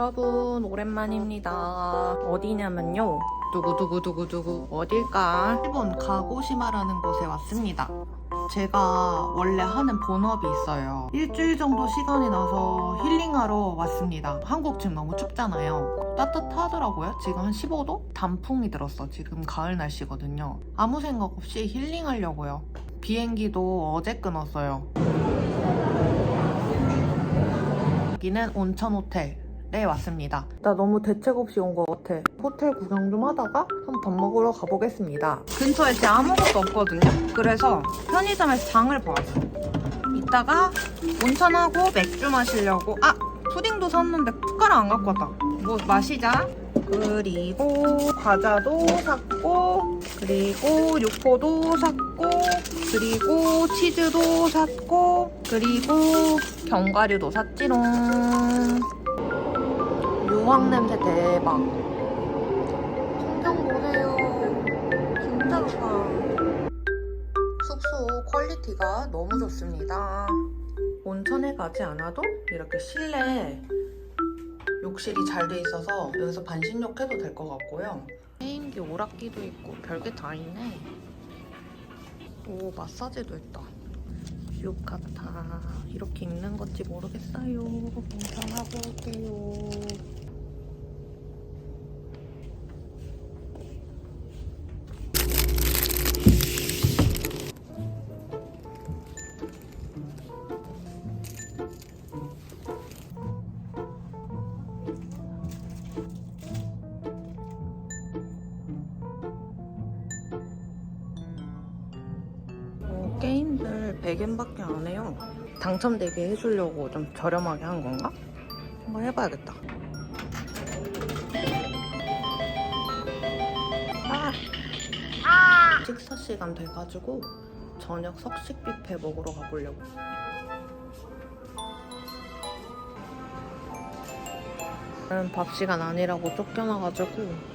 여러분 오랜만입니다. 어디냐면요. 두구두구두구두구 어딜까? 일본 가고시마라는 곳에 왔습니다. 제가 원래 하는 본업이 있어요. 일주일 정도 시간이 나서 힐링하러 왔습니다. 한국 지금 너무 춥잖아요. 따뜻하더라고요. 지금 한 15도? 단풍이 들었어. 지금 가을 날씨거든요. 아무 생각 없이 힐링하려고요. 비행기도 어제 끊었어요. 여기는 온천 호텔 에 왔습니다. 나 너무 대책 없이 온 것 같아. 호텔 구경 좀 하다가 한 밥 먹으러 가보겠습니다. 근처에 진짜 아무것도 없거든요. 그래서 편의점에서 장을 보았어. 이따가 온천하고 맥주 마시려고 아! 푸딩도 샀는데 숟가락 안 갖고 왔다. 뭐 마시자. 그리고 과자도 샀고 그리고 육포도 샀고 그리고 치즈도 샀고 그리고 견과류도 샀지롱 유황 냄새 대박 풍경 보세요. 진짜 좋다. 숙소 퀄리티가 너무 좋습니다. 온천에 가지 않아도 이렇게 실내 욕실이 잘 돼 있어서 여기서 반신욕 해도 될 것 같고요. 게임기 오락기도 있고 별게 다 있네. 오 마사지도 있다. 유카타 이렇게 입는 건지 모르겠어요. 공정하고 올게요 100엔밖에 안 해요. 당첨되게 해주려고 좀 저렴하게 한 건가? 한번 해봐야겠다. 아! 식사 시간 돼가지고 저녁 석식 뷔페 먹으러 가보려고. 나는 밥 시간 아니라고 쫓겨나가지고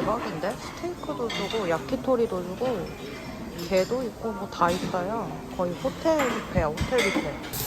대박인데? 스테이크도 주고 야키토리도 주고 게도 있고 뭐 다 있어요. 거의 호텔 뷔페야 호텔 뷔페.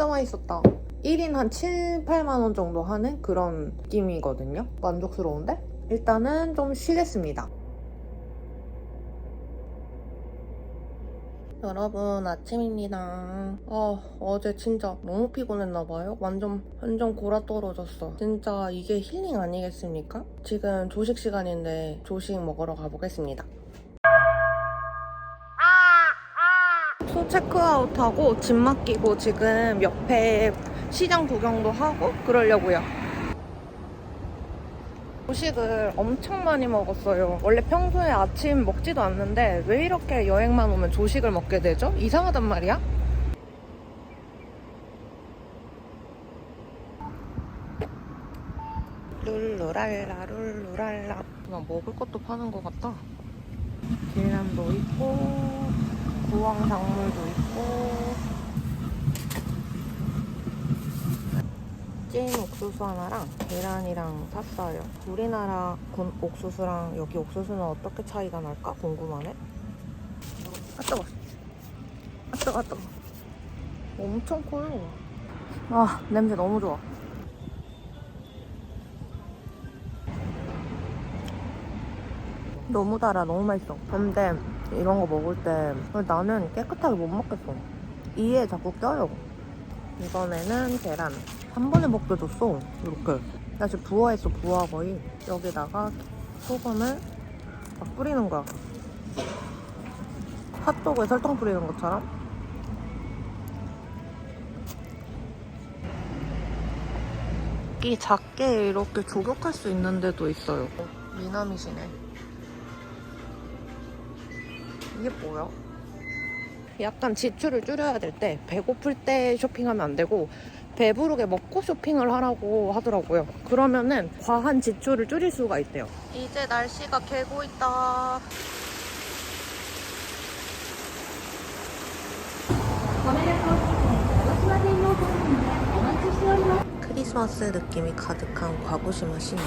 진짜 맛있었다. 1인 한 7, 8만 원 정도 하는 그런 느낌이거든요. 만족스러운데? 일단은 좀 쉬겠습니다. 여러분 아침입니다. 아 어제 진짜 너무 피곤했나봐요. 완전 완전 골아 떨어졌어. 진짜 이게 힐링 아니겠습니까? 지금 조식 시간인데 조식 먹으러 가보겠습니다. 체크아웃하고 짐 맡기고 지금 옆에 시장 구경도 하고 그러려고요. 조식을 엄청 많이 먹었어요. 원래 평소에 아침 먹지도 않는데 왜 이렇게 여행만 오면 조식을 먹게 되죠? 이상하단 말이야. 룰루랄라 룰루랄라 그냥 먹을 것도 파는 것 같다. 계란도 있고 구황 작물도 있고 찐 옥수수 하나랑 계란이랑 샀어요. 우리나라 군- 옥수수랑 여기 옥수수는 어떻게 차이가 날까 궁금하네. 아 뜨거. 아 뜨거, 아 뜨거. 엄청 커요. 아 냄새 너무 좋아. 너무 달아, 너무 맛있어. 근데 이런 거 먹을 때 나는 깨끗하게 못 먹겠어. 이에 자꾸 껴요. 이번에는 계란. 한 번에 먹게 줬어. 이렇게. 나 지금 부어했어, 부어 거의. 여기다가 소금을 막 뿌리는 거야. 핫도그에 설탕 뿌리는 것처럼. 이 작게 이렇게 조격할 수 있는 데도 있어요. 미남이시네. 이게 뭐야? 약간 지출을 줄여야 될 때 배고플 때 쇼핑하면 안 되고 배부르게 먹고 쇼핑을 하라고 하더라고요. 그러면은 과한 지출을 줄일 수가 있대요. 이제 날씨가 개고 있다. 크리스마스 느낌이 가득한 과부시마 시내.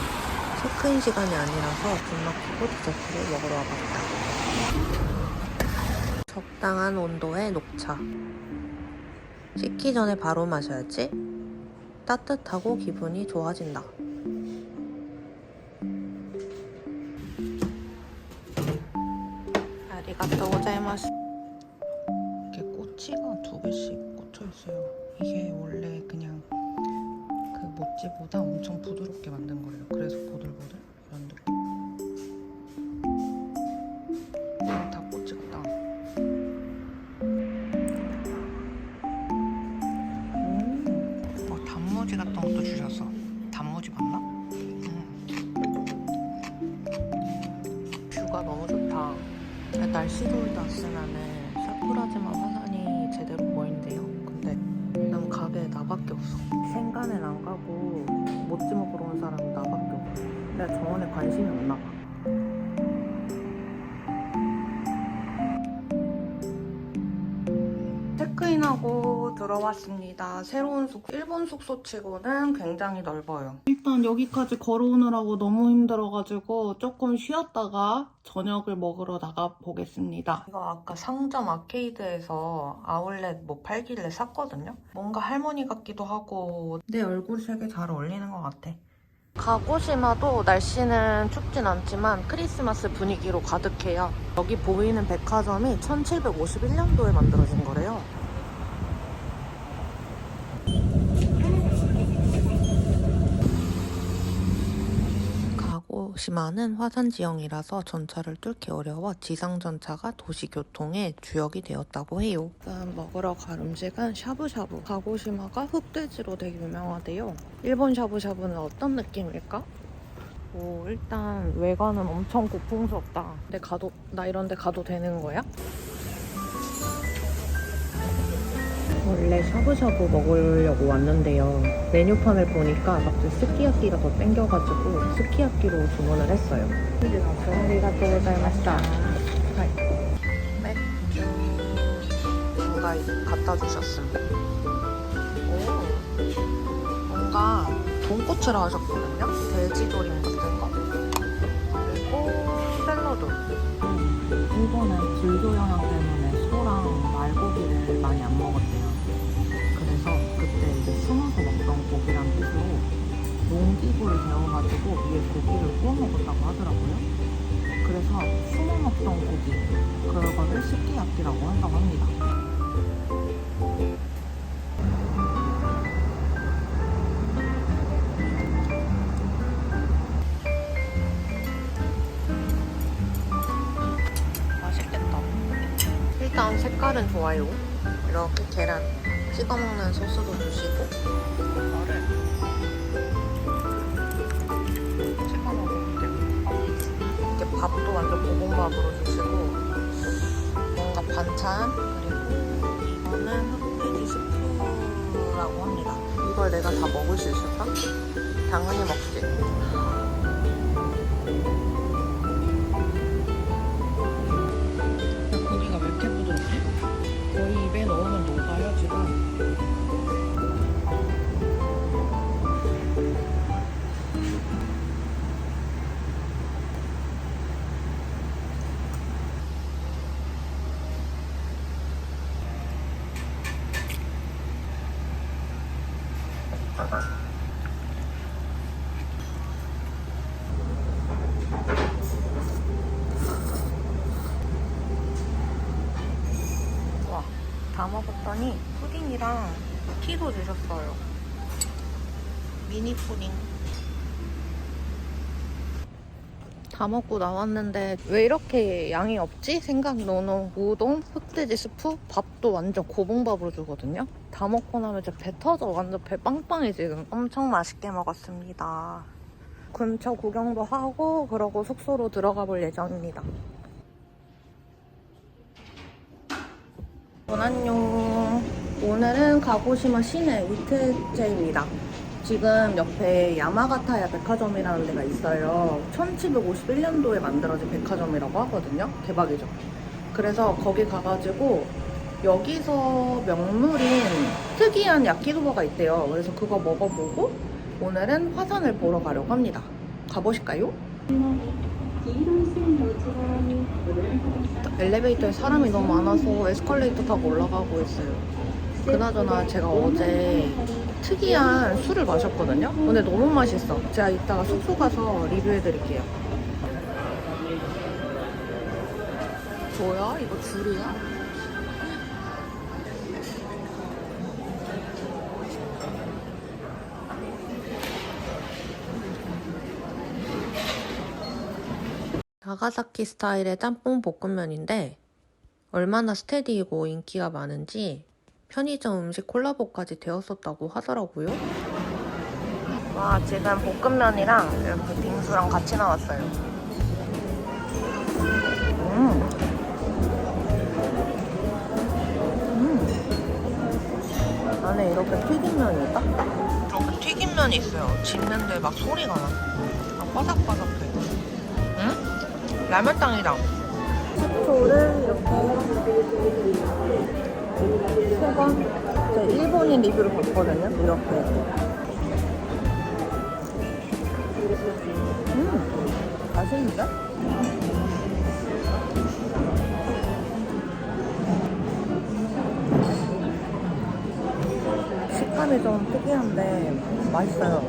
체크인 시간이 아니라서 돈 막히고 디저트를 먹으러 와봤다. 적당한 온도의 녹차. 식기 전에 바로 마셔야지. 따뜻하고 기분이 좋아진다. 아리가또 고자이마스. 이게 꼬치가 두 개씩 꽂혀 있어요. 이게 원래 그냥 그 모찌보다 엄청 부드럽게 만든 거래요. 그래서 보들보들 뷰가 너무 좋다. 날씨 좋을 때 왔으면은 사쿠라지마 화산이 제대로 보인대요. 근데 난 가게에 나밖에 없어. 생간엔 안 가고 모찌 먹으러 온 사람은 나밖에 없어. 내가 정원에 관심이 없나 봐. 들어왔습니다. 새로운 숙소, 일본 숙소 치고는 굉장히 넓어요. 일단 여기까지 걸어오느라고 너무 힘들어가지고 조금 쉬었다가 저녁을 먹으러 나가 보겠습니다. 이거 아까 상점 아케이드에서 아울렛 뭐 팔길래 샀거든요. 뭔가 할머니 같기도 하고 내 얼굴색에 잘 어울리는 것 같아. 가고시마도 날씨는 춥진 않지만 크리스마스 분위기로 가득해요. 여기 보이는 백화점이 1751년도에 만들어진 거래요. 가고시마는 화산 지형이라서 전차를 뚫기 어려워 지상 전차가 도시 교통의 주역이 되었다고 해요. 일단 먹으러 갈 음식은 샤브샤브. 가고시마가 흑돼지로 되게 유명하대요. 일본 샤브샤브는 어떤 느낌일까? 오, 일단 외관은 엄청 고풍스럽다. 근데 가도 나 이런 데 가도 되는 거야? 원래 샤브샤브 먹으려고 왔는데요. 메뉴판을 보니까 갑자기 스키야키가 더 땡겨가지고 스키야키로 주문을 했어요. 아리가또 고자이마시다. 맥주 뭔가 갖다 주셨습니다. 오, 뭔가 돈코츠를 하셨거든요. 돼지조림 같은 거. 그리고 샐러드. 일본은 불교 영향 때문에 소랑 말고기를 많이 안 먹었대요. 그때 이제 숨어서 먹던 고기란 뜻으로 농기구를 데워가지고 위에 고기를 구워 먹었다고 하더라고요. 그래서 숨어 먹던 고기, 그거를 식기야끼라고 한다고 합니다. 맛있겠다. 일단 색깔은 좋아요. 이렇게 계란 찍어 먹는 소스도 주시고 이거를 찍어 돼요. 이렇게 밥도 완전 고봉밥으로 주시고 뭔가 반찬 그리고 이거는 흑돼지 스프라고 합니다. 이걸 내가 다 먹을 수 있을까? 당연히 먹지. 다 먹었더니 푸딩이랑 티도 주셨어요. 미니 푸딩. 다 먹고 나왔는데 왜 이렇게 양이 없지? 생각 노노 우동, 흑돼지 스프, 밥도 완전 고봉밥으로 주거든요. 다 먹고 나면 진짜 배 터져. 완전 배 빵빵해 지금. 엄청 맛있게 먹었습니다. 근처 구경도 하고 그러고 숙소로 들어가 볼 예정입니다. 안녕. 오늘은 가고시마 시내 위트제입니다. 지금 옆에 야마가타야 백화점이라는 데가 있어요. 1751년도에 만들어진 백화점이라고 하거든요. 대박이죠. 그래서 거기 가가지고 여기서 명물인 특이한 야키소바가 있대요. 그래서 그거 먹어보고 오늘은 화산을 보러 가려고 합니다. 가보실까요? 엘리베이터에 사람이 너무 많아서 에스컬레이터 타고 올라가고 있어요. 그나저나 제가 어제 특이한 술을 마셨거든요. 근데 너무 맛있어. 제가 이따가 숙소 가서 리뷰해 드릴게요. 뭐야? 이거 줄이야? 나가사키 스타일의 짬뽕 볶음면인데 얼마나 스테디이고 인기가 많은지 편의점 음식 콜라보까지 되었었다고 하더라고요. 와 지금 볶음면이랑 이렇게 빙수랑 같이 나왔어요. 음. 음. 안에 이렇게 튀김면이 있다? 이렇게 튀김면이 있어요. 집는데 막 소리가 나. 아, 바삭바삭해. 응? 라면땅이랑. 식초를 이렇게 세번 제가 일본인 리뷰를 봤거든요. 이렇게. 음, 맛있는데? 식감이 좀 특이한데 맛있어요.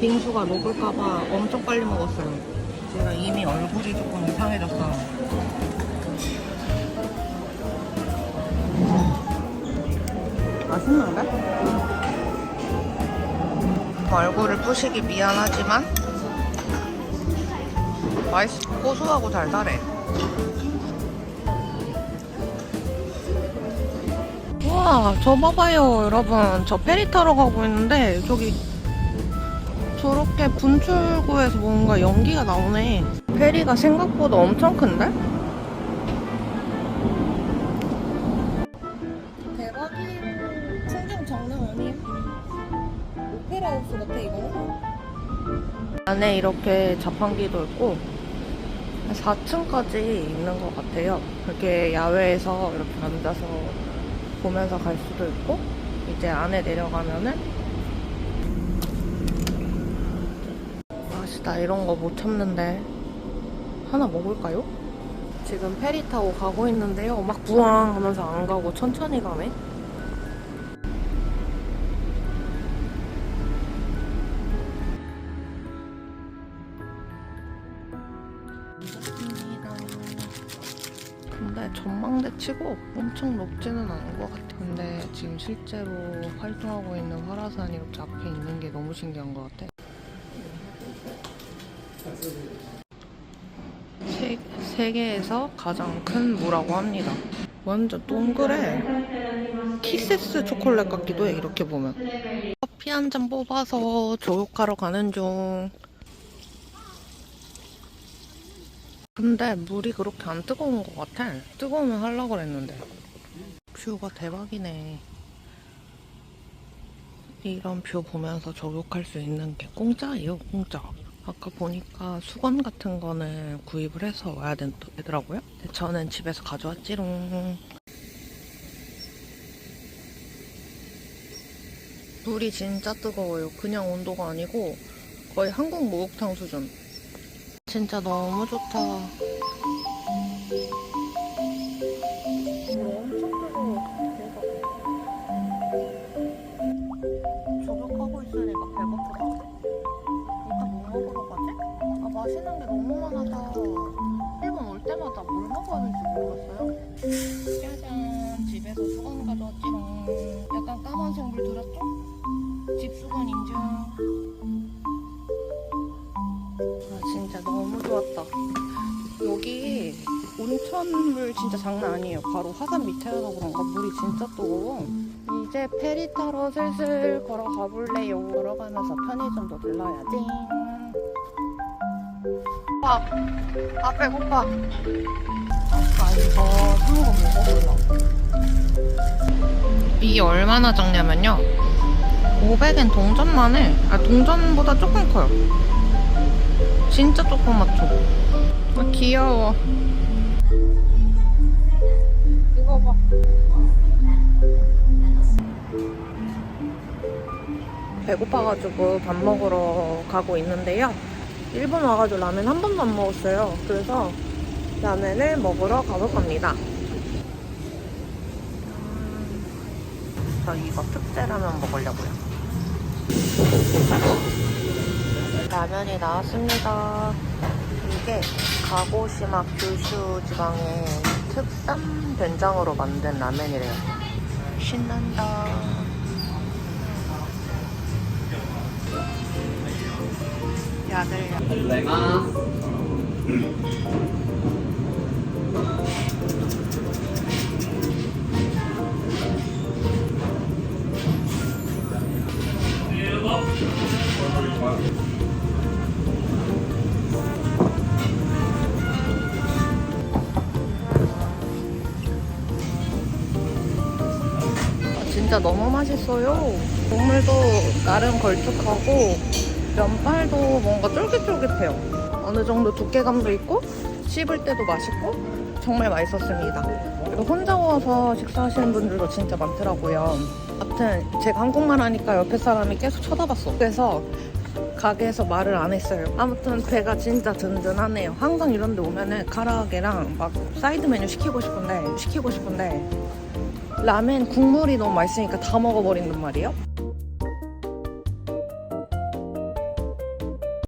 빙수가 녹을까봐 엄청 빨리 먹었어요. 제가 이미 얼굴이 조금 이상해졌어요. 맛있는데? 얼굴을 부시기 미안하지만 맛있 고소하고 달달해. 와, 저 봐봐요, 여러분. 저 페리 타러 가고 있는데 저기 저렇게 분출구에서 뭔가 연기가 나오네. 페리가 생각보다 엄청 큰데? 같아, 이거는. 안에 이렇게 자판기도 있고, 4층까지 있는 것 같아요. 이렇게 야외에서 이렇게 앉아서 보면서 갈 수도 있고, 이제 안에 내려가면은, 나 이런 거 못 참는데. 하나 먹을까요? 지금 페리 타고 가고 있는데요. 막 부앙 하면서 안 가고 천천히 가네. 근데 전망대 치고 엄청 높지는 않은 것 같아. 근데 지금 실제로 활동하고 있는 화라산이 이렇게 앞에 있는 게 너무 신기한 것 같아. 세, 세계에서 가장 큰 무라고 합니다. 완전 동그래. 키세스 초콜릿 같기도 해, 이렇게 보면. 커피 한 잔 뽑아서 조욕하러 가는 중. 근데 물이 그렇게 안 뜨거운 것 같아. 뜨거우면 하려고 그랬는데. 뷰가 대박이네. 이런 뷰 보면서 조욕할 수 있는 게 공짜예요, 공짜. 아까 보니까 수건 같은 거는 구입을 해서 와야 된- 되더라고요. 저는 집에서 가져왔지롱. 물이 진짜 뜨거워요. 그냥 온도가 아니고 거의 한국 목욕탕 수준. 진짜 너무 좋다. 화산 밑에라서 그런가 물이 진짜 뜨거워. 이제 페리 타러 슬슬 걸어가 볼래요. 걸어가면서 편의점도 들러야지. 밥. 아 배고파. 아 이거 한거 먹어볼라. 이게 얼마나 작냐면요. 500엔 동전만 해. 아, 동전보다 조금 커요. 진짜 조그맣죠? 아, 귀여워. 배고파가지고 밥 먹으러 가고 있는데요. 일본 와가지고 라면 한 번도 안 먹었어요. 그래서 라면을 먹으러 가볼 겁니다. 저 이거 특제 라면 먹으려고요. 라면이 나왔습니다. 이게 가고시마 규슈 지방의 특산 된장으로 만든 라면이래요. 신난다. 야들야. 진짜 너무 맛있어요. 국물도 나름 걸쭉하고 면발도 뭔가 쫄깃쫄깃해요. 어느 정도 두께감도 있고 씹을 때도 맛있고 정말 맛있었습니다. 그리고 혼자 와서 식사하시는 분들도 진짜 많더라고요. 아무튼 제가 한국말 하니까 옆에 사람이 계속 쳐다봤어. 그래서 가게에서 말을 안 했어요. 아무튼 배가 진짜 든든하네요. 항상 이런 데 오면은 가라아게랑 막 사이드 메뉴 시키고 싶은데 시키고 싶은데 라멘 국물이 너무 맛있으니까 다 먹어버린단 말이에요.